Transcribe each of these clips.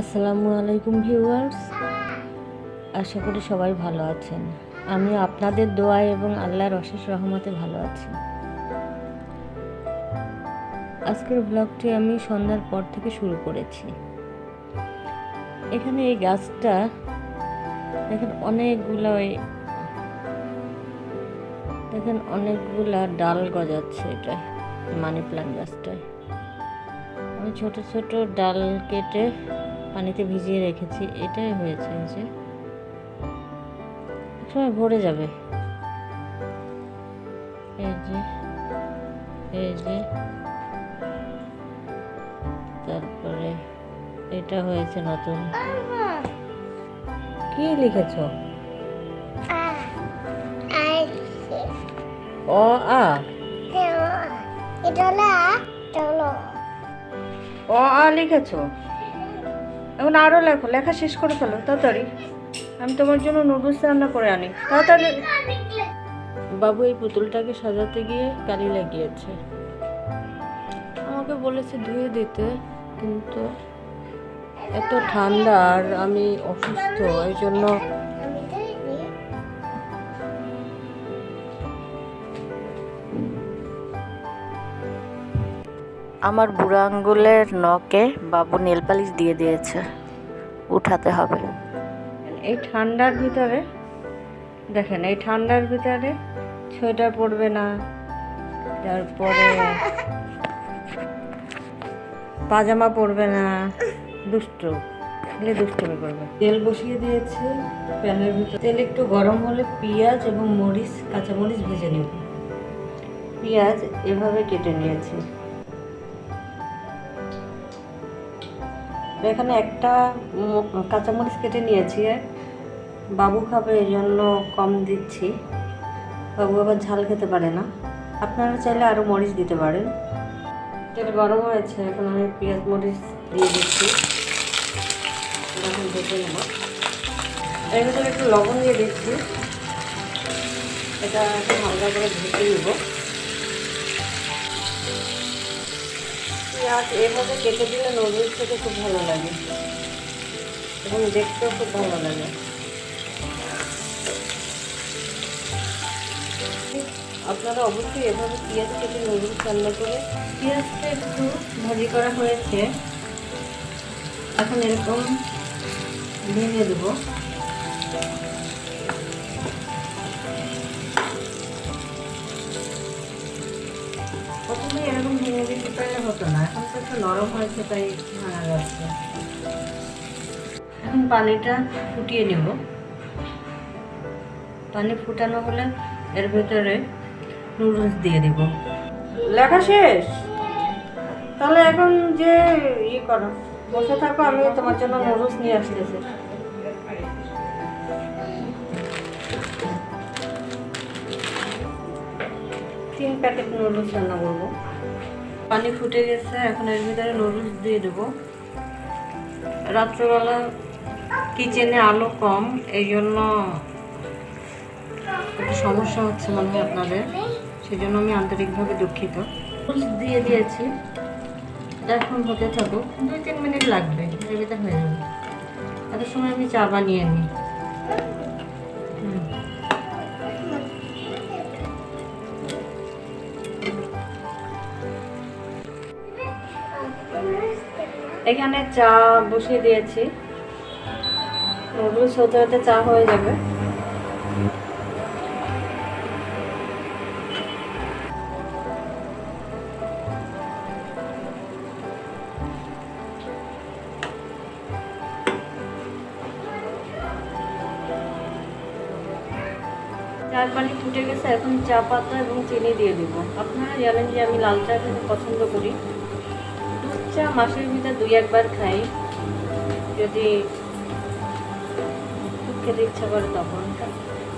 আসসালামু আলাইকুম ভিউয়ার্স। আশা করি সবাই ভালো আছেন। আমি আপনাদের দোয়া এবং আল্লাহর অশেষ রহমতে ভালো আছি। আজকের ব্লগটি আমি সন্ধ্যার পর থেকে শুরু করেছি। এখানে এই গাছটা দেখেন অনেকগুলো দেখেন অনেকগুলা ডাল গজাচ্ছে এটা, মানি প্লান্ট গাছটায়। আমি ছোট ছোট ডাল কেটে পানিতে ভিজিয়ে রেখেছি এটাই হয়েছে যে সময় ভরে যাবে। এই যে এই যে তারপরে এটা হয়েছে নতুন। কি লিখেছ? অ আ। অ আ লিখেছ? এখন আরও লেখো, লেখা শেষ করে ফেলো, তাড়াতাড়ি। আমি তোমার জন্য নুডলস রান্না করে আনি। তাড়াতাড়ি। বাবু, এই পুতুলটাকে সাজাতে গিয়ে কালি লাগিয়েছে। আমাকে বলেছে ধুয়ে দিতে, কিন্তু এত ঠান্ডা আর আমি অসুস্থ, এই জন্য আমার বুড়ো আঙ্গুলের নখে বাবু নেল পালিশ দিয়ে দিয়েছে। উঠাতে হবে। এই ঠান্ডার ভিতরে, দেখেন, এই ঠান্ডার ভিতরে সোয়েটার পরবে না। তারপরে পাজামা পরবে না। দুষ্টু, খালি দুষ্টুমি করবে। তেল বসিয়ে দিয়েছে প্যানের ভিতরে। তেল একটু গরম হলে পেঁয়াজ এবং মরিচ, কাঁচামরিচ ভেজে নেব। পেঁয়াজ এভাবে কেটে নিয়েছি। এখানে একটা কাঁচামরিচ কেটে নিয়েছি। বাবু খাবে এই জন্য কম দিচ্ছি। বাবু আবার ঝাল খেতে পারে না। আপনারা চাইলে আরও মরিচ দিতে পারেন। তেল গরম হয়েছে, এখন আমি পেঁয়াজ মরিচ দিয়ে দিচ্ছি। এর ভিতরে একটু লবণ দিয়ে দিচ্ছি। এটা একটু হালকা করে ভেজে নেব। পেঁয়াজ এভাবে কেটে দিলে নুডলস খেতে খুব ভালো লাগে। এবং দেখতেও খুব ভালো লাগে। আপনারা অবশ্যই এভাবে পেঁয়াজ কেটে নুডলস রান্না করে পেঁয়াজটা একটু ভাজি করা হয়েছে। এখন এরকম ভেঙে দেবো। প্রথমে এরকম ভেঙে দিতে পারলে হতো না। একটু নরম হয়েছে, তাই ভাঙা যাচ্ছে। এখন পানিটা ফুটিয়ে নেব। পানি ফুটানো হলে এর ভেতরে নুডলস দিয়ে দিব। লেখা শেষ? তাহলে এখন যে ই করো, বসে থাকো, আমি তোমার জন্য নুডলস নিয়ে আসতেছি। তিন প্যাকেট নুডলস রান্না করব। পানি ফুটে গেছে, এখন এর ভিতরে নুডলস দিয়ে দেবো। রাত্রেবেলা কিচেনে আলো কম এই জন্য সমস্যা হচ্ছে মনে হয় আপনাদের। সেই জন্য আমি আন্তরিকভাবে দুঃখিত। দিয়ে দিয়েছি। এখন হতে থাকুক, দুই তিন মিনিট লাগবে, এর ভিতরে হয়ে যাবে। এত সময় আমি চা বানিয়ে নিই এখানে চা বসিয়ে দিয়েছি। নুডলস হতে হতে চা হয়ে যাবে। চার পানি ফুটে গেছে, এখন চা পাতা এবং চিনি দিয়ে দিব। আপনারা জানেন যে আমি লাল চা খেতে পছন্দ করি। চা মাসের ভিতরে দুই একবার খাই। যদি খেতে ইচ্ছা করে তখন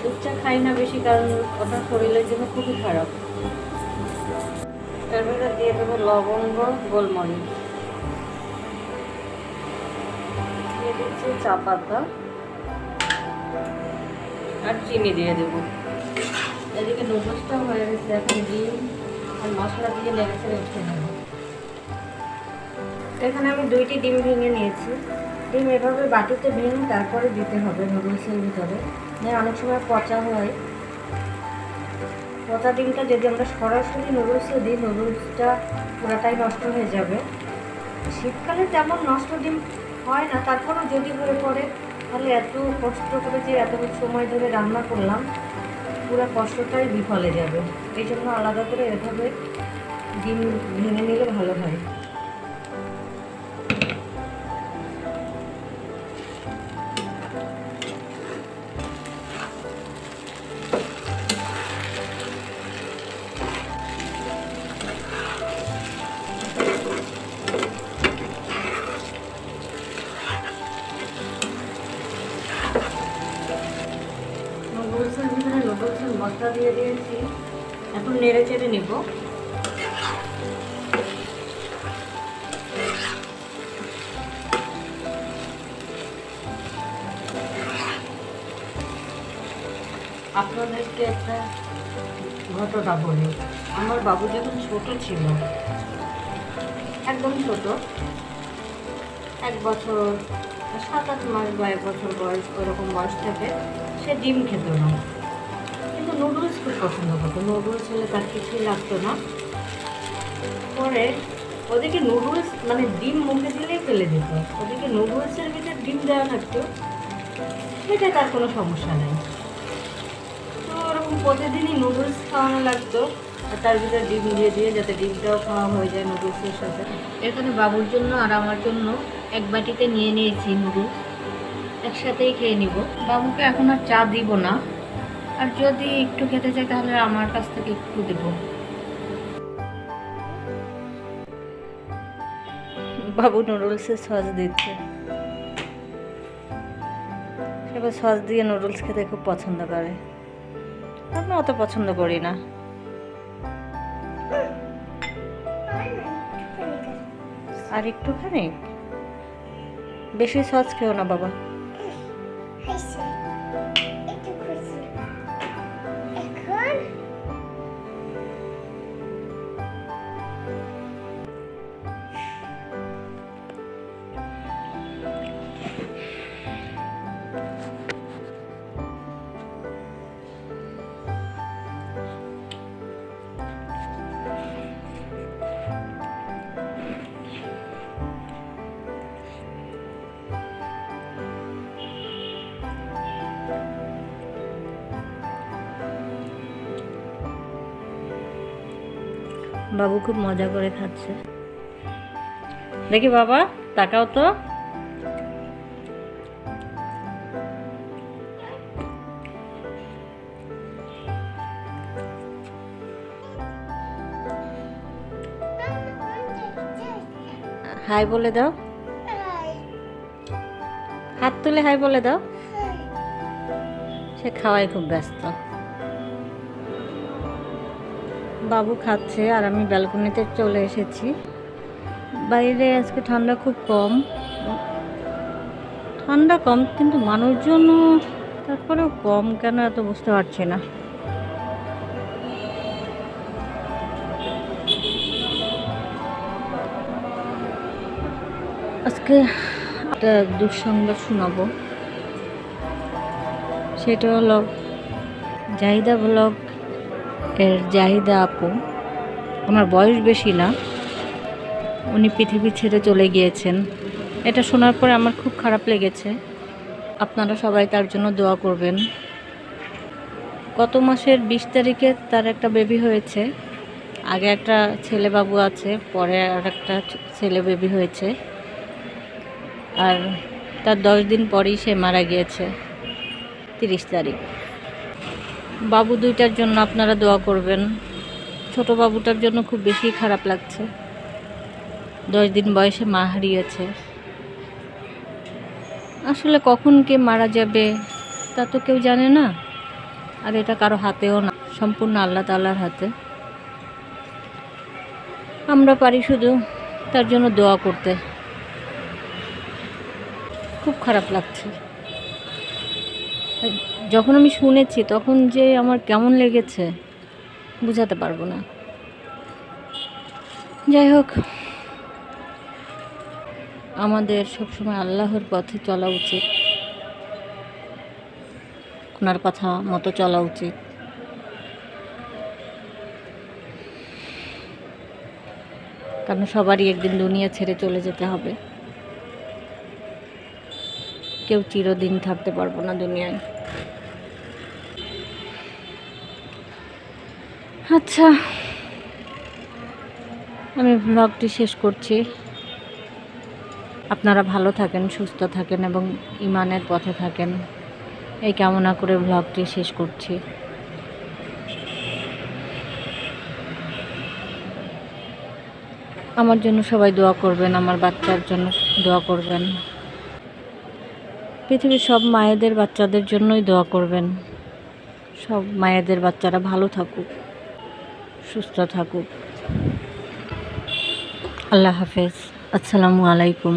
দুধ চা খাই না বেশি কারণ ওটা শরীরের জন্য খুবই খারাপ। তার ভিতরে দিয়ে দেবো লবঙ্গ, গোলমরিচ। দিয়ে দিচ্ছি চা পাতা। আর চিনি দিয়ে দেবো। এদিকে নুডলসটা হয়ে গেছে, এখন ডিম আর মশলা দিয়ে ছেড়ে উঠে নেব। এখানে আমি দুইটি ডিম ভেঙে নিয়েছি। ডিম এভাবে বাটিতে ভেঙে তারপরে দিতে হবে নুডলসের ভিতরে। মানে অনেক সময় পচা হয়। পচা ডিমটা যদি আমরা সরাসরি নুডলসে দিই নুডলসটা পুরাটাই নষ্ট হয়ে যাবে। শীতকালে তেমন নষ্ট ডিম হয় না, তারপরেও যদি হয়ে পড়ে, তাহলে এত কষ্ট করে যে এত সময় ধরে রান্না করলাম, পুরো কষ্টটাই বিফলে যাবে। এই জন্য আলাদা করে এভাবে ডিম ভেঙে নিলে ভালো হয়। এখন নেড়ে চেড়ে নিব। আপনাদেরকে একটা ঘটনা বলি। আমার বাবু যখন ছোট ছিল, একদম ছোট, এক বছর, সাত আট মাস বা এক বছর বয়স ওরকম বয়স থেকে সে ডিম খেত না। নুডলস খুব পছন্দ করতো। নুডলস হলে তার কিছুই লাগতো না। পরে ওদিকে নুডলস মানে ডিম মুখে দিলেই ফেলে দিত। ওদিকে নুডলসের ভিতরে ডিম দেওয়া থাকতো সেটা তার কোনো সমস্যা নেই। তো ওরকম প্রতিদিনই নুডলস খাওয়ানো লাগতো। আর তার ভিতরে ডিম দিয়ে দিয়ে যাতে ডিমটাও খাওয়া হয়ে যায় নুডলসের সাথে। এখানে বাবুর জন্য আর আমার জন্য এক বাটিতে নিয়ে নিয়েছি নুডলস। একসাথেই খেয়ে নিব। বাবুকে এখন আর চা দিব না। আর যদি একটু খেতে চাই তাহলে আমার কাছ থেকে একটু দেব। বাবু নুডলসে সস দিচ্ছে। সেবার সস দিয়ে নুডলস খেতে খুব পছন্দ করে। আমি অত পছন্দ করি না। আর একটুখানি? বেশি সস খেও না বাবা। বাবু খুব মজা করে খাচ্ছে। দেখি বাবা, তাকাও তো। হাই বলে দাও। হাত তুলে হাই বলে দাও। সে খাওয়াই খুব ব্যস্ত। বাবু খাচ্ছে আর আমি ব্যালকনিতে চলে এসেছি। বাইরে আজকে ঠান্ডা খুব কম। ঠান্ডা কম, কিন্তু মানুষজন তারপরেও কম, কেন এত বুঝতে পারছি না। আজকে একটা দুঃসংবাদ শোনাবো। সেটা হলো জাহিদা ব্লগ। এর জাহিদা আপু, ওনার বয়স বেশি না, উনি পৃথিবী ছেড়ে চলে গিয়েছেন। এটা শোনার পরে আমার খুব খারাপ লেগেছে। আপনারা সবাই তার জন্য দোয়া করবেন। গত মাসের বিশ তারিখে তার একটা বেবি হয়েছে। আগে একটা ছেলে বাবু আছে, পরে আর একটা ছেলে বেবি হয়েছে। আর তার দশ দিন পরেই সে মারা গিয়েছে, তিরিশ তারিখ। বাবু দুইটার জন্য আপনারা দোয়া করবেন। ছোট বাবুটার জন্য খুব বেশি খারাপ লাগছে। দশ দিন বয়সে মা হারিয়েছে। আসলে কখন কে মারা যাবে, তা তো কেউ জানে না। আর এটা কারও হাতেও না, সম্পূর্ণ আল্লাহ তাল্লার হাতে। আমরা পারি শুধু তার জন্য দোয়া করতে। খুব খারাপ লাগছে। যখন আমি শুনেছি, তখন যে আমার কেমন লেগেছে, বুঝাতে পারব না। যাই হোক, আমাদের সবসময় আল্লাহর পথে চলা উচিত। ওনার কথা মতো চলা উচিত। কারণ সবারই একদিন দুনিয়া ছেড়ে চলে যেতে হবে। কেউ চিরদিন থাকতে পারব না দুনিয়ায়। আচ্ছা। আমি ব্লগটি শেষ করছি। আপনারা ভালো থাকেন, সুস্থ থাকেন এবং ইমানের পথে থাকেন। এই কামনা করে ব্লগটি শেষ করছি। আমার জন্য সবাই দোয়া করবেন, আমার বাচ্চার জন্য দোয়া করবেন। পৃথিবীর সব মায়েদের বাচ্চাদের জন্যই দোয়া করবেন। সব মায়েদের বাচ্চারা ভালো থাকুক। সুস্থ থাকুক। আল্লাহ হাফেজ। আসসালামু আলাইকুম।